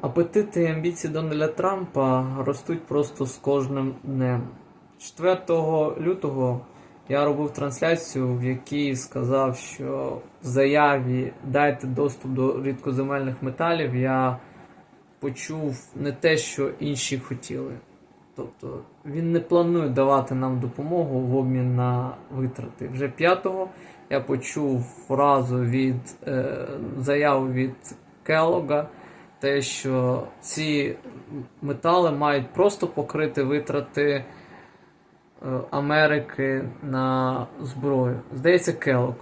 Апетити і амбіції Дональда Трампа ростуть просто з кожним днем. 4 лютого я робив трансляцію, в якій сказав, що в заяві дайте доступ до рідкоземельних металів я почув не те, що інші хотіли. Тобто він не планує давати нам допомогу в обмін на витрати. Вже 5-го я почув фразу від е, заяву від Келлога, те, що ці метали мають просто покрити витрати е, Америки на зброю. Здається, Келлог.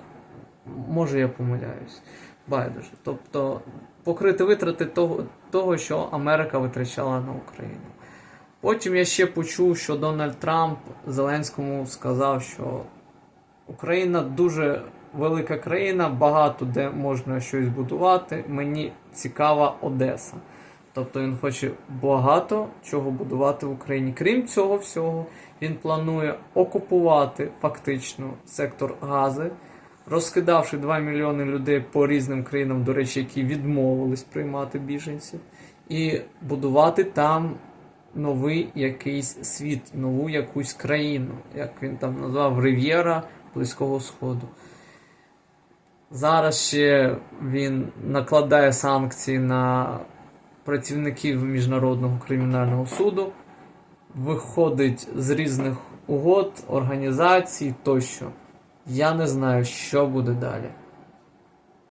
Може, я помиляюсь. Байдуже. Тобто покрити витрати того, того, що Америка витрачала на Україну. Потім я ще почув, що Дональд Трамп Зеленському сказав, що Україна дуже велика країна, багато де можна щось будувати. Мені цікава Одеса. Тобто він хоче багато чого будувати в Україні. Крім цього всього, він планує окупувати фактично сектор Гази, розкидавши 2 мільйони людей по різним країнам, до речі, які відмовились приймати біженців, і будувати там новий якийсь світ, нову якусь країну, як він там назвав Рив'єра Близького Сходу. Зараз ще він накладає санкції на працівників Міжнародного кримінального суду, виходить з різних угод, організацій тощо. Я не знаю, що буде далі.